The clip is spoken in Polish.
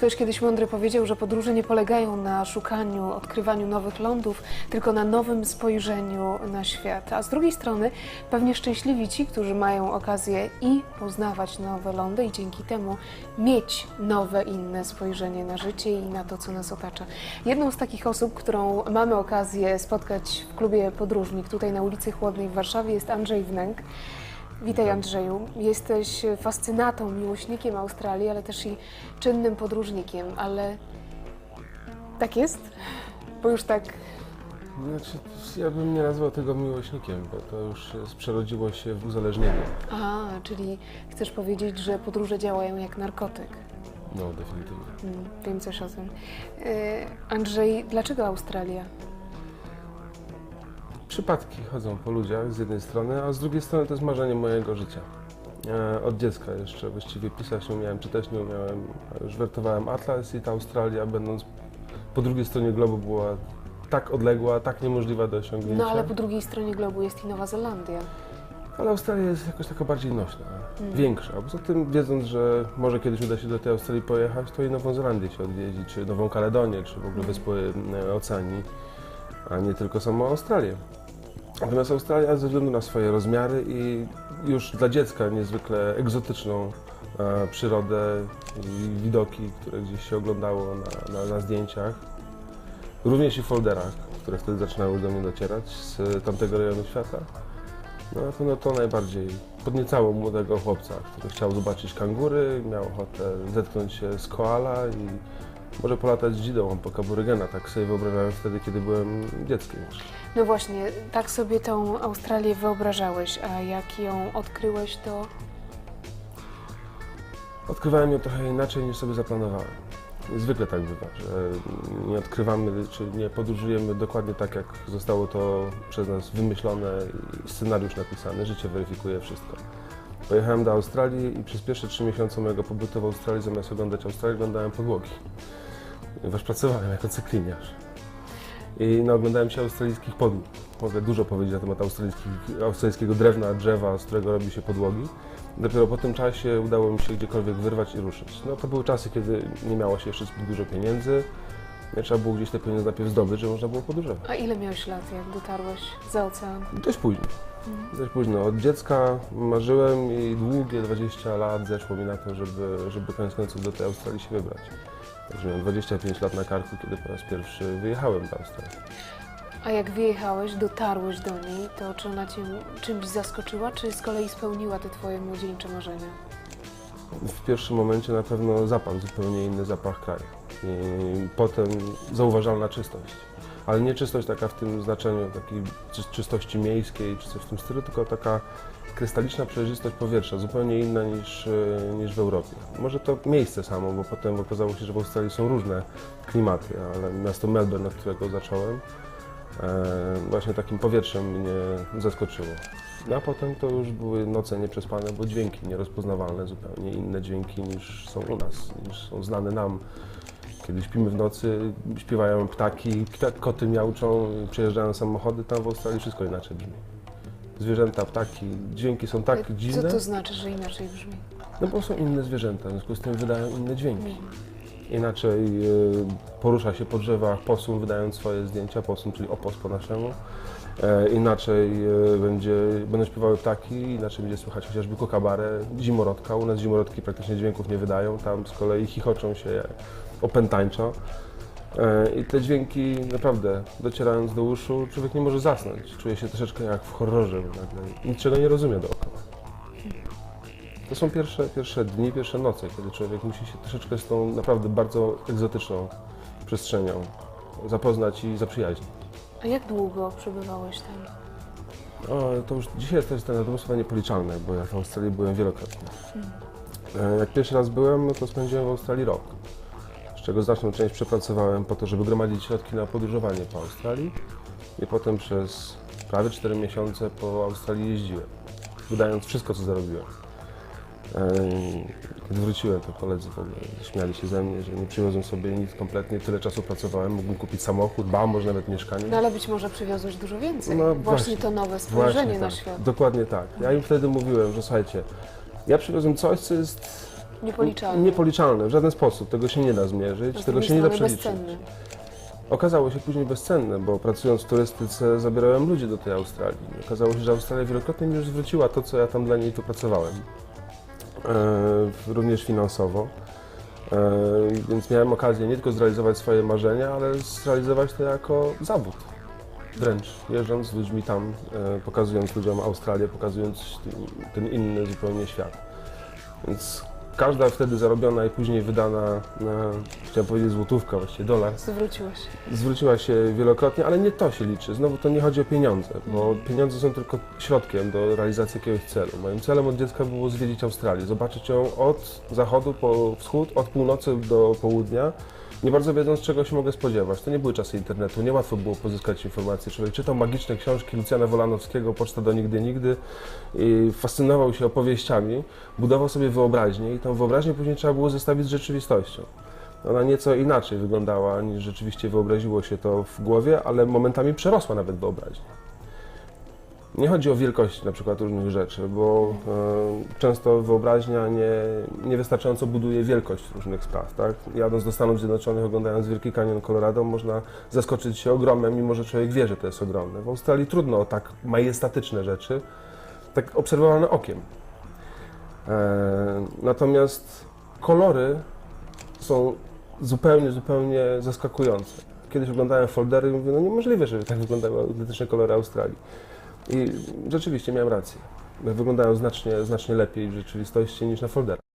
Ktoś kiedyś mądry powiedział, że podróże nie polegają na szukaniu, odkrywaniu nowych lądów, tylko na nowym spojrzeniu na świat. A z drugiej strony pewnie szczęśliwi ci, którzy mają okazję i poznawać nowe lądy i dzięki temu mieć nowe, inne spojrzenie na życie i na to, co nas otacza. Jedną z takich osób, którą mamy okazję spotkać w klubie Podróżnik tutaj na ulicy Chłodnej w Warszawie jest Andrzej Wnęk. Witaj Andrzeju. Jesteś fascynatą, miłośnikiem Australii, ale też i czynnym podróżnikiem, ale tak jest? Bo już tak Znaczy, ja bym nie nazwał tego miłośnikiem, bo to już przerodziło się w uzależnienie. A, czyli chcesz powiedzieć, że podróże działają jak narkotyk. No, definitywnie. Mm, wiem coś o tym. E, Andrzej, dlaczego Australia? Przypadki chodzą po ludziach z jednej strony, a z drugiej strony to jest marzenie mojego życia. E, Od dziecka jeszcze właściwie pisać nie umiałem, czytać nie umiałem. Już wertowałem atlas i ta Australia, będąc po drugiej stronie globu, była tak odległa, tak niemożliwa do osiągnięcia. No ale po drugiej stronie globu jest i Nowa Zelandia. Ale Australia jest jakoś taka bardziej nośna, większa. A Poza tym, wiedząc, że może kiedyś uda się do tej Australii pojechać, to i Nową Zelandię się odwiedzi, czy Nową Kaledonię, czy w ogóle wyspy e, Oceanii, a nie tylko samą Australię. Natomiast Australia ze względu na swoje rozmiary i już dla dziecka niezwykle egzotyczną e, przyrodę i widoki, które gdzieś się oglądało na, na, na zdjęciach, również i folderach, które wtedy zaczynały do mnie docierać z tamtego rejonu świata, no na pewno to najbardziej podniecało młodego chłopca, który chciał zobaczyć kangury, miał ochotę zetknąć się z koala i może polatać z dzidą po kaburygena. Tak sobie wyobrażałem wtedy, kiedy byłem dzieckiem. No właśnie, tak sobie tą Australię wyobrażałeś, a jak ją odkryłeś, to Odkrywałem ją trochę inaczej niż sobie zaplanowałem. Zwykle tak bywa, że nie odkrywamy czy nie podróżujemy dokładnie tak, jak zostało to przez nas wymyślone i scenariusz napisany. Życie weryfikuje wszystko. Pojechałem do Australii i przez pierwsze trzy miesiące mojego pobytu w Australii, zamiast oglądać Australię, oglądałem podłogi. Ponieważ pracowałem jako cykliniarz. I naoglądałem się australijskich podłóg. Mogę dużo powiedzieć na temat australijskiego drewna, drzewa, z którego robi się podłogi. Dopiero po tym czasie udało mi się gdziekolwiek wyrwać i ruszyć. No to były czasy, kiedy nie miało się jeszcze zbyt dużo pieniędzy. Trzeba było gdzieś te pieniądze najpierw zdobyć, żeby można było podróżować. a ile miałeś lat, jak dotarłeś za ocean? Dość późno. Dość późno. Od dziecka marzyłem i długie 20 lat zeszło mi na to, żeby, żeby koniec końców do tej Australii się wybrać. Także miałem 25 lat na karku, kiedy po raz pierwszy wyjechałem do Australii. A jak wyjechałeś, dotarłeś do niej, to czy ona cię czymś zaskoczyła, czy z kolei spełniła te twoje młodzieńcze marzenia? W pierwszym momencie na pewno zapach, zupełnie inny zapach kraju. I potem zauważalna czystość. Ale nie czystość taka w tym znaczeniu takiej czy, czystości miejskiej czy coś w tym stylu, tylko taka krystaliczna przejrzystość powietrza, zupełnie inna niż, e, niż w Europie. Może to miejsce samo, bo potem okazało się, że w Australii są różne klimaty, ale miasto Melbourne, od którego zacząłem, e, właśnie takim powietrzem mnie zaskoczyło. No a potem to już były noce nieprzespane, bo dźwięki nierozpoznawalne, zupełnie inne dźwięki niż są u nas, niż są znane nam. Kiedy śpimy w nocy, śpiewają ptaki, pta- koty miauczą, przejeżdżają samochody, tam w Australii wszystko inaczej brzmi. Zwierzęta, ptaki, dźwięki są tak Co dziwne, to znaczy, że inaczej brzmi? no bo są inne zwierzęta, w związku z tym wydają inne dźwięki. Inaczej y, porusza się po drzewach posum, wydając swoje zdjęcia, posum, czyli opos po naszemu. E, inaczej będzie, będą śpiewały ptaki, inaczej będzie słychać chociażby kokabarę, zimorodka. U nas zimorodki praktycznie dźwięków nie wydają, tam z kolei chichoczą się. E, I te dźwięki naprawdę, docierając do uszu, człowiek nie może zasnąć. Czuje się troszeczkę jak w horrorze, nagle niczego nie rozumie dookoła. To są pierwsze, pierwsze dni, pierwsze noce, kiedy człowiek musi się troszeczkę z tą naprawdę bardzo egzotyczną przestrzenią zapoznać i zaprzyjaźnić. A jak długo przebywałeś tam? O, to już dzisiaj to jest ten atmosfera niepoliczalne, bo ja w Australii byłem wielokrotnie. E, Jak pierwszy raz byłem, no to spędziłem w Australii rok, z czego znaczną część przepracowałem po to, żeby gromadzić środki na podróżowanie po Australii i potem przez prawie 4 miesiące po Australii jeździłem, wydając wszystko, co zarobiłem. E, Kiedy wróciłem, to koledzy w ogóle śmiali się ze mnie, że nie przywiozłem sobie nic kompletnie, tyle czasu pracowałem, mógłbym kupić samochód, ba, może nawet mieszkanie. No ale być może przywiozłeś dużo więcej. No właśnie, właśnie. to nowe spojrzenie na tak. świat. Dokładnie tak. Ja im wtedy mówiłem, że słuchajcie, ja przywiozłem coś, co jest Niepoliczalne. Niepoliczalne, w żaden sposób. Tego się nie da zmierzyć, tego się nie da przeliczyć. bezcenne. Okazało się później bezcenne, bo pracując w turystyce zabierałem ludzi do tej Australii. Okazało się, że Australia wielokrotnie mi już zwróciła to, co ja tam dla niej tu pracowałem. E, również finansowo. E, więc miałem okazję nie tylko zrealizować swoje marzenia, ale zrealizować to jako zawód. Wręcz jeżdżąc z ludźmi tam, e, pokazując ludziom Australię, pokazując ten inny zupełnie świat. Więc każda wtedy zarobiona i później wydana, na, chciałem powiedzieć złotówka, właściwie dolar, Zwróciła się. zwróciła się wielokrotnie, ale nie to się liczy. Znowu to nie chodzi o pieniądze, bo pieniądze są tylko środkiem do realizacji jakiegoś celu. Moim celem od dziecka było zwiedzić Australię, zobaczyć ją od zachodu po wschód, od północy do południa, nie bardzo wiedząc czego się mogę spodziewać. To nie były czasy internetu, niełatwo było pozyskać informacje. Człowiek czytał magiczne książki Lucjana Wolanowskiego, Poczta do nigdy nigdy i fascynował się opowieściami, budował sobie wyobraźnię i tą wyobraźnię później trzeba było zestawić z rzeczywistością. Ona nieco inaczej wyglądała niż rzeczywiście wyobraziło się to w głowie, ale momentami przerosła nawet wyobraźnię. Nie chodzi o wielkość na przykład różnych rzeczy, bo e, często wyobraźnia nie, niewystarczająco buduje wielkość różnych spraw. Tak? Jadąc do Stanów Zjednoczonych, oglądając Wielki Kanion Colorado, można zaskoczyć się ogromem, mimo że człowiek wie, że to jest ogromne. W Australii trudno o tak majestatyczne rzeczy, tak obserwowane okiem. E, natomiast kolory są zupełnie, zupełnie zaskakujące. Kiedyś oglądałem foldery i mówię, no niemożliwe, żeby tak wyglądały autentyczne kolory Australii. I rzeczywiście miałem rację. Wyglądają znacznie, znacznie lepiej w rzeczywistości niż na folderach.